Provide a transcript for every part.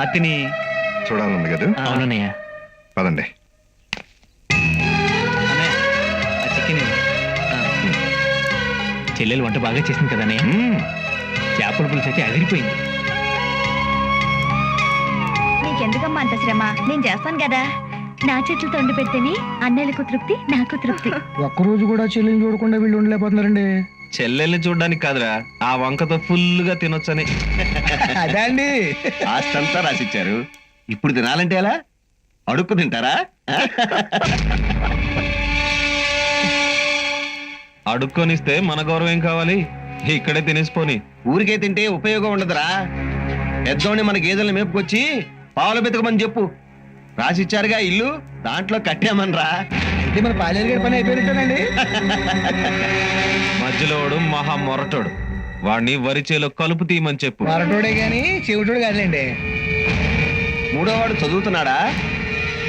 స్వాతిని చూడాలంది కదా? అవునన్నయ్య. పదండి. అన్నయ్య ఆ చికెన్ ఇవ్వు. ఆ. చెల్లెలు వంట బాగా చేసింది కదా అన్నయ్య? మ్మ్. చేపల పులుసు అయితే అదిరిపోయింది. నీకెందుకమ్మా అంత శ్రమ? నేను చేస్తాను కదా. నా చేతులతో వండి పెడితేనే అన్నయ్యలకు తృప్తి నాకు తృప్తి. ఒక్కరోజు కూడా చెల్లిని చూడకుండా వీళ్ళు ఉండలేకపోతున్నారండి చెల్లెల్ని చూడడానికి కాదురా ఆ వంకతో ఫుల్గా తినొచ్చని. అదే అండి ఆస్తంతా రాసిచ్చారు. ఇప్పుడు తినాలంటే ఎలా? అడుక్కు తింటారా? అడుక్కొనిస్తే మన గౌరవం ఏం కావాలి? ఇక్కడే తినేసిపోని. ఊరికే తింటే ఉపయోగం ఉండదురా. పెద్దోని మన గేదెలను మేపుకొచ్చి పావులు బెతకమని చెప్పు. రాసిచ్చారుగా ఇల్లు దాంట్లో కట్టామనరా ఇది మన పాలేరు గారి పని అయిపోయినట్టేనండి. మధ్యలో వాడు మహా మొరటోడు. వాడిని వరి చేలో కలుపు తీయమని చెప్పు. మరటోడే గాని చెవిటోడు కాదులేండి. మూడోవాడు చదువుతున్నాడా?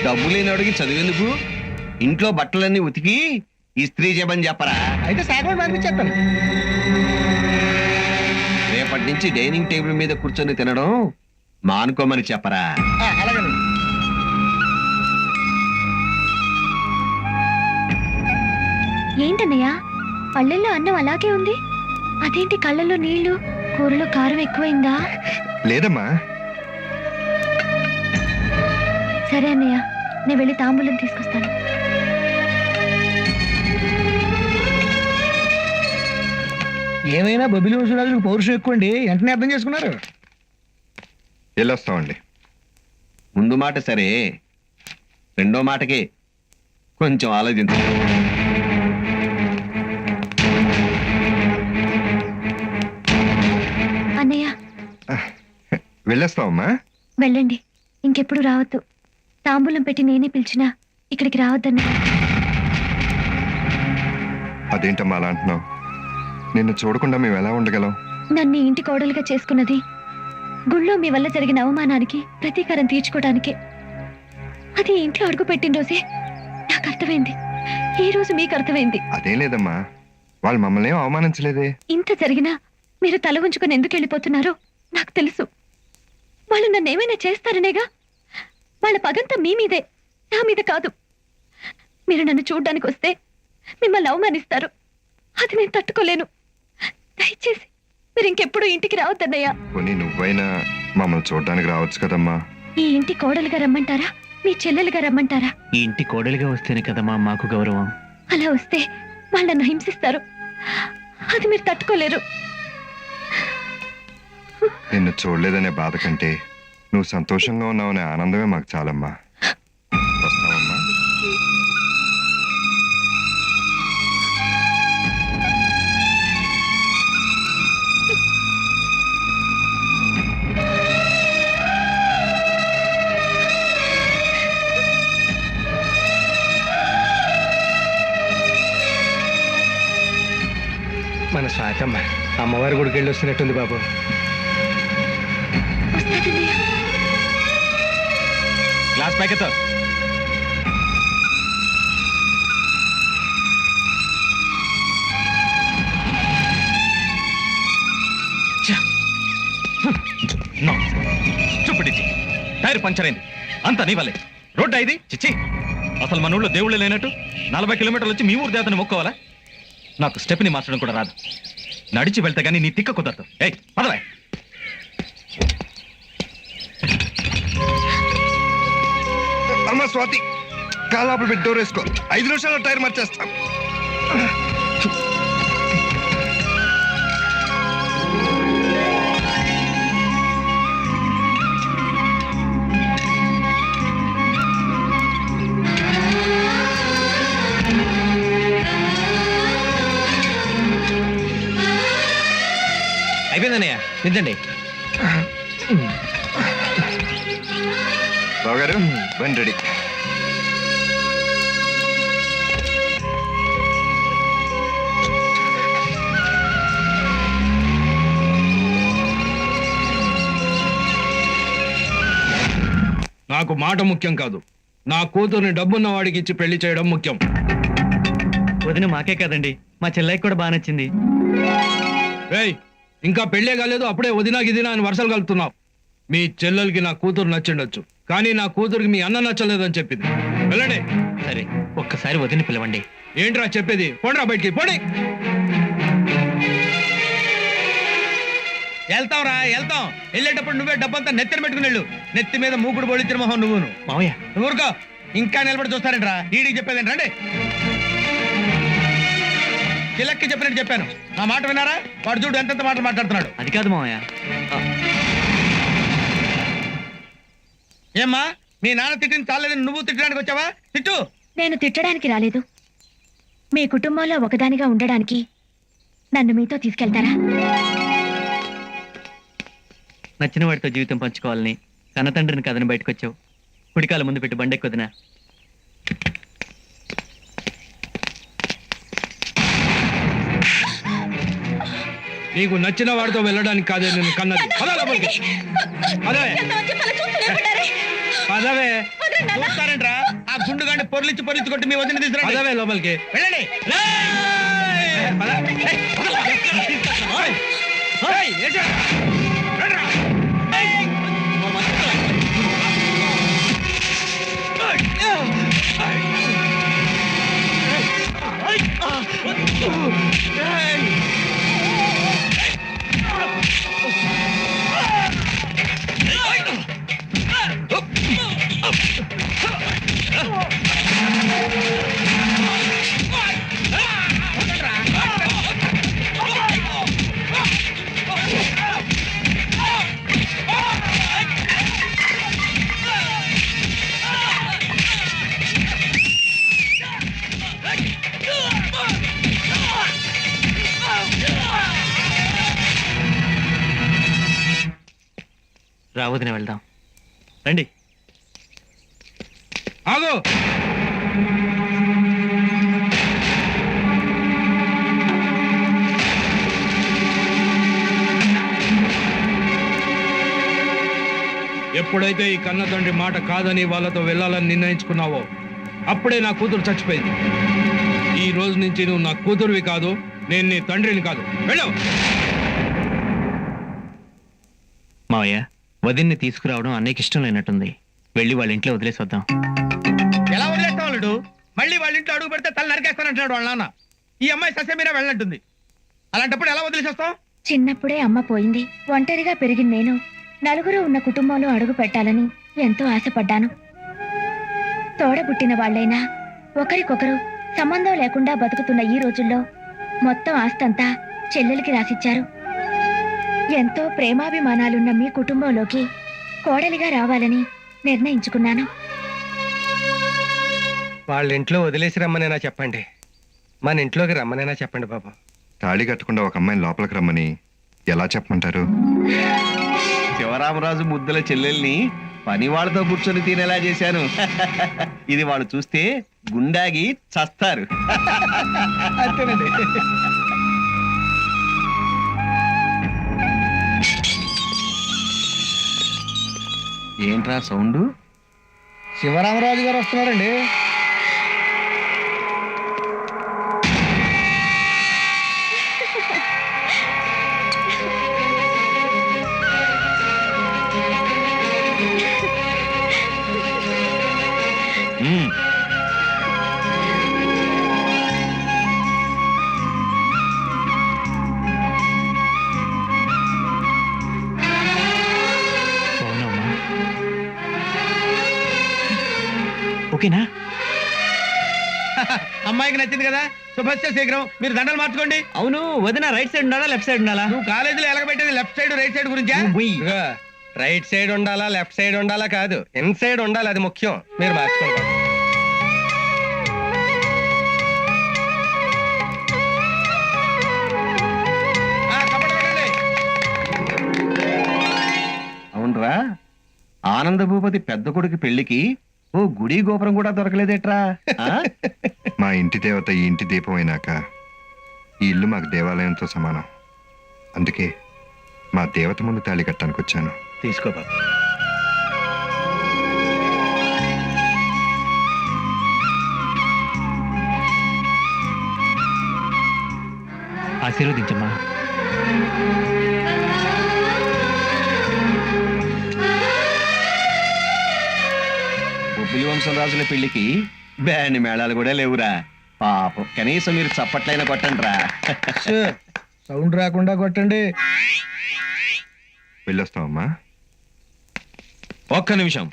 డబ్బు లేనివాడికి చదివేందుకు? ఇంట్లో బట్టలన్నీ ఉతికి ఇస్త్రీ చేయమని చెప్పరా? అయితే సాగమని పంపించేస్తాను. రేపటి నుంచి డైనింగ్ టేబుల్ మీద కూర్చొని తినడం మానుకోమని చెప్పరా? ఆ, అలాగేనండి. ఏంటన్నయ్య? పళ్ళెల్లో అన్నం అలాగే ఉంది. అదేంటి కళ్ళల్లో నీళ్ళు కూరలో కారం ఎక్కువైందా? లేదమ్మా. సరే అన్నయ్య నేను వెళ్ళి తాంబూలం తీసుకొస్తాను. ఏమైనా బొబ్బిలి వంశరాజులకు పౌరుషం ఎక్కువ అండి వెంటనే అర్థం చేసుకున్నారు. వెళ్ళొస్తామండి. ముందు మాట సరే రెండో మాటకి కొంచెం ఆలోచించు. వెళ్ళొస్తావమ్మా? వెళ్ళండి. ఇంకెప్పుడు రావద్దు. తాంబూలం పెట్టి నేనే పిలిచినా ఇక్కడికి రావద్దన్నయ్య అదేంటమ్మా అలా అంటున్నావు? నిన్ను చూడకుండా మేము ఎలా ఉండగలం? నన్ను ఇంటి కోడలుగా చేసుకున్నది గుళ్ళో మీ వల్ల జరిగిన అవమానానికి ప్రతీకారం తీర్చుకోవడానికే. అది ఇంట్లో అడుగు పెట్టిన రోజే నాకు అర్థమైంది. ఈ రోజు మీకు అర్థమైంది. అదేం లేదమ్మా. వాళ్ళు మమ్మల్ని అవమానించలేదే. ఇంత జరిగినా మీరు తల ఉంచుకొని ఎందుకు వెళ్ళిపోతున్నారో నాకు తెలుసు. వాళ్ళు నన్ను ఏమైనా చేస్తారనేగా? వాళ్ళ పగంతా మీ మీదే నా మీద కాదు. మీరు నన్ను చూడ్డానికి వస్తే మిమ్మల్ని అవమానిస్తారు. అది నేను తట్టుకోలేను. దయచేసి మీరు ఇంకెప్పుడు ఇంటికి రావద్దన్నయ్యా. నువ్వైనా మమ్మల్ని చూడడానికి రావచ్చు కదమ్మా. ఈ ఇంటి కోడలుగా రమ్మంటారా? మీ చెల్లెలుగా రమ్మంటారా? ఈ ఇంటి కోడలిగా వస్తేనే కదమ్మా మాకు గౌరవం. అలా వస్తే వాళ్ళను హింసిస్తారు. అది మీరు తట్టుకోలేరు. నిన్ను చూడలేదనే బాధ కంటే నువ్వు సంతోషంగా ఉన్నావనే ఆనందమే మాకు చాలమ్మా. వస్తావమ్మా? మన స్వాతమ్మ అమ్మవారి గుడికి వెళ్ళి వస్తున్నట్టుంది బాబు. గ్లాస్ ప్యాకెట్ చూపిడిచి టైర్ పంచర్ అయింది. అంత నీ వల్లే. రోడ్డు ఇది? చిచ్చి అసలు మన ఊళ్ళో దేవుళ్ళే లేనట్టు నలభై కిలోమీటర్లు వచ్చి మీ ఊరు దేవతని మొక్కోవాలా? నాకు స్టెప్ని మార్చడం కూడా రాదు. నడిచి వెళ్తే గానీ నీ తిక్క కుదరదు. ఏయ్ పదవే. అమ్మా స్వాతి. కాలాపులు పెట్టి డోర్ వేసుకో. ఐదు నిమిషాల్లో టైర్ మార్చేస్తాం. అయిపోయిందన్నయ్య. నిజండి బావ గారు బండి రెడీ. నాకు మాట ముఖ్యం కాదు. నా కూతుర్ని డబ్బున్న వాడికి ఇచ్చి పెళ్ళి చేయడం ముఖ్యం. వదిన మాకే కదండి. మా చెల్లెకి కూడా బాగా నచ్చింది. ఇంకా పెళ్ళే కాలేదు అప్పుడే వదినా గిదినా అని వరుసలు కలుపుతున్నావు. మీ చెల్లెలకి నా కూతురు నచ్చిండొచ్చు. కానీ నా కూతురికి మీ అన్న నచ్చలేదని చెప్పింది. వెళ్ళండి. సరే ఒక్కసారి వదిన పిలవండి. ఏంట్రా చెప్పేది? పోండ్రా బయటికి పోండి. వెళ్తాంరా వెళ్తాం. వెళ్ళేటప్పుడు నువ్వే డబ్బంతా నెత్తిన పెట్టుకుని వెళ్ళు. నెత్తి మీద మూకుడు బోళించిన మొహం నువ్వును. మావయ్య. నువ్వు ఊరుకో. ఇంకా నిలబడి చూస్తారంట్రా? ఈడికి చెప్పేది రండి. కిలక్కి చెప్పినట్టు చెప్పాను. నా మాట విన్నారా? వాడు చూడు ఎంతెంత మాటలు మాట్లాడుతున్నాడు. అది కాదు మావయ్య. ఏమ్మా మీ నాన్న తిట్టిన చాలేదని నువ్వు తిట్టడానికి వచ్చావా? తిట్టు. నేను తిట్టడానికి రాలేదు. మీ కుటుంబంలో ఒకదానిగా ఉండడానికి నన్ను మీతో తీసుకెళ్తారా? నచ్చిన వాడితో జీవితం పంచుకోవాలని కన్నతండ్రిని కథని బయటకు వచ్చావు. కుడికాల ముందు పెట్టి బండెక్కొదినా. నీకు నచ్చిన వాడితో వెళ్ళడానికి కాదే నేను కన్నది. పదవే పదవే చూస్తారంట్రా ఆ గుండు గాండి పొర్లిచ్చి పొర్లిచ్చి కొట్టి మీ వదిన తీసుకురండి పదవే లోపలికి వెళ్ళండి పద. రావదిన వెళ్దాం. రండి. ఆగు. ఎప్పుడైతే ఈ కన్న తండ్రి మాట కాదని వాళ్ళతో వెళ్ళాలని నిర్ణయించుకున్నావో అప్పుడే నా కూతురు చచ్చిపోయింది. ఈ రోజు నుంచి నువ్వు నా కూతురువి కాదు నేను నీ తండ్రిని కాదు. వెళ్ళు. మావయ్య వదిన్ని తీసుకురావడం అన్నయ్యకి ఇష్టం లేనట్టుంది. వెళ్ళి వాళ్ళ ఇంట్లో వదిలేసి వద్దాం ఎలా వదిలేస్తాం వాళ్ళు మళ్ళీ వాళ్ళ ఇంట్లో అడుగు పెడితే తల నరికేస్తానంటున్నాడు వాళ్ళ నాన్న. ఈ అమ్మాయి సస్య మీరే వెళ్ళంటుంది. అలాంటప్పుడు ఎలా వదిలేసేస్తాం చిన్నప్పుడే అమ్మ పోయింది. ఒంటరిగా పెరిగిన నేను. నలుగురు ఉన్న కుటుంబంలో అడుగు పెట్టాలని ఎంతో ఆశపడ్డాను. తోడబుట్టిన వాళ్ళైనా ఒకరికొకరు సంబంధం లేకుండా బతుకుతున్న ఈ రోజుల్లో మొత్తం ఆస్తంతా చెల్లెలికి రాసిచ్చారు. ఎంతో ప్రేమాభిమానాలున్న మీ కుటుంబంలోకి కోడలిగా రావాలని నిర్ణయించుకున్నాను. వాళ్ళ ఇంట్లో వదిలేసి రమ్మనేనా చెప్పండి. మన ఇంట్లోకి రమ్మనేనా చెప్పండి బాబు. తాళి కట్టకుండా ఒక అమ్మాయిని లోపలికి రమ్మని ఎలా చెప్పమంటారు? శివరామరాజు ముద్దుల చెల్లెల్ని పని వాళ్ళతో కూర్చొని తినేలా చేశాను. ఇది వాళ్ళు చూస్తే గుండాగి చస్తారు. అంతేనండి. ఏంట్రా సౌండ్ శివరామరాజు గారు వస్తున్నారండి మ్మ్. ఓకేనా? అమ్మాయికి నచ్చింది కదా శుభస్య శీఘ్రం. మీరు దండలు మార్చుకోండి. అవును వదిన రైట్ సైడ్ ఉండాలా లెఫ్ట్ సైడ్ ఉండాలా? నువ్వు కాలేజీలో ఎలగబెట్టేది లెఫ్ట్ సైడ్ రైట్ సైడ్ గురించా? ఇదిగో, రైట్ సైడ్ ఉండాలా లెఫ్ట్ సైడ్ ఉండాలా కాదు. ఇన్ సైడ్ ఉండాలి అది ముఖ్యం. మీరు మార్చుకోండి బాబు. ఆ, చప్పట్లు కొట్టండి. అవునరా ఆనంద భూపతి పెద్ద కొడుకు పెళ్ళికి ఓ గుడి గోపురం కూడా దొరకలేదేట్రా? ఆ? మా ఇంటి దేవత ఈ ఇంటి దీపం అయినాక ఈ ఇల్లు మాకు దేవాలయంతో సమానం. అందుకే మా దేవత ముందు తాళి కట్టడానికి వచ్చాను. తీసుకో బాబు. ఆశీర్వదించమ్మా. బొబ్బిలి వంశం రాజుల పెళ్ళికి బ్యాండ్ మేళాలు కూడా లేవురా. పాపం. కనీసం మీరు చప్పట్లైనా కొట్టండి రా సౌండ్ రాకుండా కొట్టండి. వెళ్ళొస్తామమ్మా ఒక్క నిమిషం.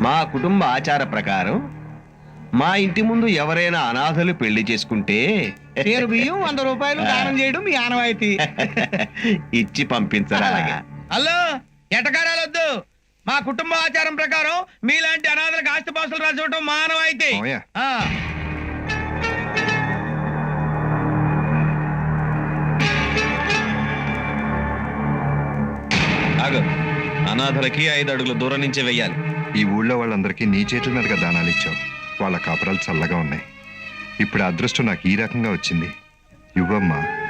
మా కుటుంబ ఆచార ప్రకారం మా ఇంటి ముందు ఎవరైనా అనాథలు పెళ్ళి చేసుకుంటే పేరు బియ్యం వంద రూపాయలు దానం చేయడం మీ ఆనవాయితీ. ఇచ్చి పంపించరా. హలో? ఎటకారాలు వద్దు మా కుటుంబ ఆచారం ప్రకారం మీలాంటి అనాథలకు ఆస్తిపాస్తులు రాసివ్వటం మావయ్య ఆ. ఆగు. అనాథలకి ఐదు అడుగుల దూరం నుంచే వెయ్యాలి. ఈ ఊళ్ళో వాళ్ళందరికీ నీ చేతుల మీదుగా దానాలు ఇచ్చావు. వాళ్ళ కాపురాలు చల్లగా ఉన్నాయి. ఇప్పుడు ఆ అదృష్టం నాకు ఈ రకంగా వచ్చింది. ఇవ్వమ్మా.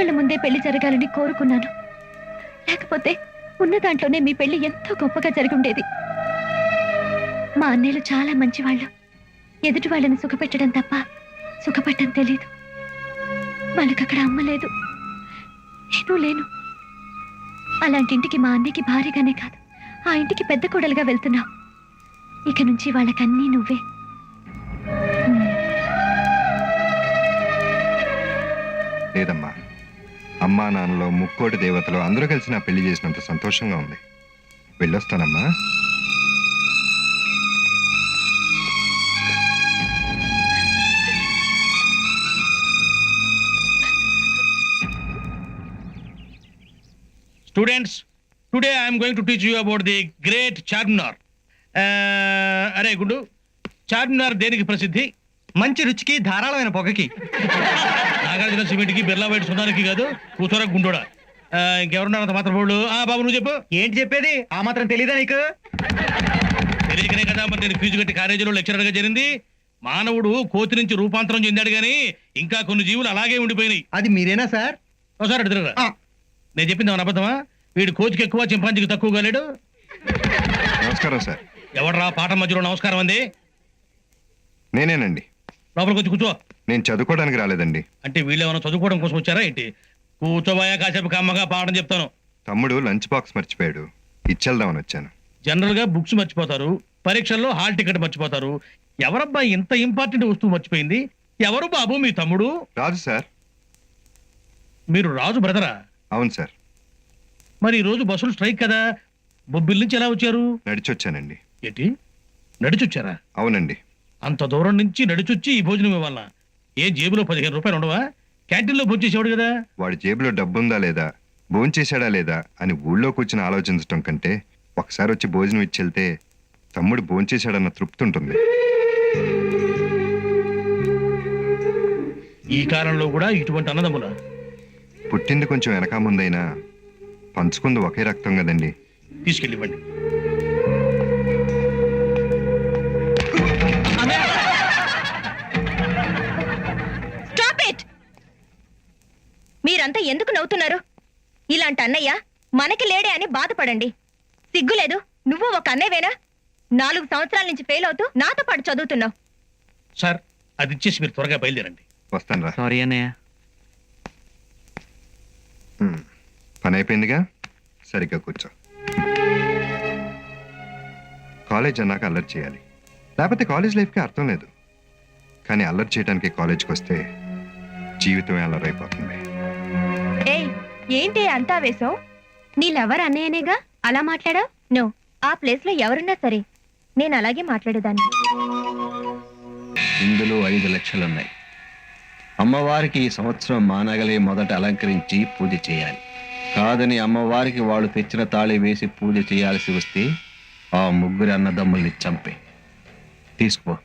కళ్ళ ముందే పెళ్ళి జరగాలని కోరుకున్నాను. లేకపోతే ఉన్న దాంట్లోనే మీ పెళ్ళి ఎంతో గొప్పగా జరుగుండేది. మా అన్నయ్యలు చాలా మంచివాళ్ళు. ఎదుటి వాళ్ళని సుఖపెట్టడం తప్ప సుఖపెట్టడం తెలీదు. వాళ్ళకి అక్కడ అమ్మలేదు నేను లేను. అలాంటి ఇంటికి మా అన్నయ్యకి భారీగానే కాదు. ఆ ఇంటికి పెద్ద కోడలుగా వెళ్తున్నావు. ఇక నుంచి వాళ్ళకన్నీ నువ్వే. లేదమ్మా. అమ్మా నాన్నలో ముక్కోటి దేవతలు అందరూ కలిసి నా పెళ్ళి చేసినంత సంతోషంగా ఉంది. వెళ్ళొస్తానమ్మా. Students today I'm going to teach you about the great Charminar అరే గుడు చార్మినార్ దేనికి ప్రసిద్ధి? మంచి రుచికి ధారాళమైన పొగకి. నాగార్జున సిమెంట్కి బిర్లా వైట్ సుందానికి కాదు కూతుర గుండోడా. ఇంకెవరున్నారు అంత మాత్రం వాళ్ళు ఆ బాబు నువ్వు చెప్పు. ఏంటి చెప్పేది? ఆ మాత్రం తెలీదా నీకు? తెలియకనే కదా మరి నేను ఫీజు కట్టి కాలేజీలో లెక్చరర్గా చేరింది మానవుడు కోతి నుంచి రూపాంతరం చెందాడు గాని ఇంకా కొన్ని జీవులు అలాగే ఉండిపోయినాయి. అది మీరేనా సార్? ఒకసారి ఆ. నేను చెప్పింది ఏమన్నా అబద్ధమా? వీడు కోతికి ఎక్కువ చింపాంజీకి తక్కువగా లేడు. నమస్కారం సార్. ఎవడరా పాఠం మధ్యలో నమస్కారం అంది? నేనేనండి. లోపలికి వచ్చి కూర్చో. నేను చదువుకోవడానికి రాలేదండి. అంటే వీళ్ళు ఏమైనా చదువుకోవడం కోసం వచ్చారా ఏంటి? కూర్చోబోయా కాసేపు కమ్మగా పాఠం చెప్తాను. తమ్ముడు లంచ్ బాక్స్ మర్చిపోయాడు. ఇచ్చేద్దామని వచ్చాను. జనరల్గా బుక్స్ మర్చిపోతారు పరీక్షల్లో హాల్ టికెట్ మర్చిపోతారు. ఎవరబ్బా ఇంత ఇంపార్టెంట్ వస్తువు మర్చిపోయింది? ఎవరు బాబు మీ తమ్ముడు? రాదు సార్. మీరు రాజు బ్రదరా? అవును సార్. మరి ఈ రోజు బస్సులు స్ట్రైక్ కదా? బొబ్బిల్ నుంచి ఎలా వచ్చారు? నడిచొచ్చానండి. ఏంటి? నడిచొచ్చారా? అవునండి. అంత దూరం నుంచి నడిచొచ్చి ఈ భోజనం ఇవ్వాలా? ఏ జేబులో పదిహేను రూపాయలు ఉండవా? క్యాంటీన్లో భోజేసేవాడు కదా. వాడి జేబులో డబ్బుందా లేదా? భోంచేశాడా లేదా? అని ఊళ్ళో కూర్చుని ఆలోచించటం కంటే ఒకసారి వచ్చి భోజనం ఇచ్చి వెళ్తే తమ్ముడు భోంచేశాడన్న తృప్తి ఉంటుంది. ఈ కాలంలో కూడా ఇటువంటి అన్నదమ్ముల? పుట్టింది కొంచెం వెనక ముందైనా పంచుకుంది ఒకే రక్తం కదండి. తీసుకెళ్ళివ్వండి. మీరంతా ఎందుకు నవ్వుతున్నారు? ఇలాంటి అన్నయ్య మనకి లేడే అని బాధపడండి. సిగ్గులేదు. నువ్వు ఒక అన్నయ్యవేనా? నాలుగు సంవత్సరాల నుంచి ఫెయిల్ అవుతూ నాతో పాటు చదువుతున్నావు. సార్ అది ఇచ్చేసి మీరు త్వరగా బయలుదేరండి. వస్తాను రా. సారీ అన్నయ్య. పని అయిపోయిందిగా? సరిగ్గా కూర్చో. కాలేజ్ అన్నాక అల్లరి చేయాలి. లేకపోతే కాలేజ్ లైఫ్కి అర్థం లేదు. కానీ అల్లరి చేయడానికి కాలేజ్కి వస్తే జీవితమే అల్లరైపోతుంది. ఏయ్ ఏంటి అంతా వేసావు నీళ్ళెవరు అన్నయ్యనేగా? అలా మాట్లాడా నో ఆ ప్లేస్లో ఎవరున్నా సరే నేను అలాగే మాట్లాడేదాన్ని. ఇందులో ఐదు లక్షలున్నాయి. అమ్మవారికి ఈ సంవత్సరం మానగలే మొదట అలంకరించి పూజ చేయాలి. కాదని అమ్మవారికి వాళ్ళు తెచ్చిన తాళి వేసి పూజ చేయాల్సి వస్తే ఆ ముగ్గురు అన్నదమ్ముల్ని చంపే. తీసుకో.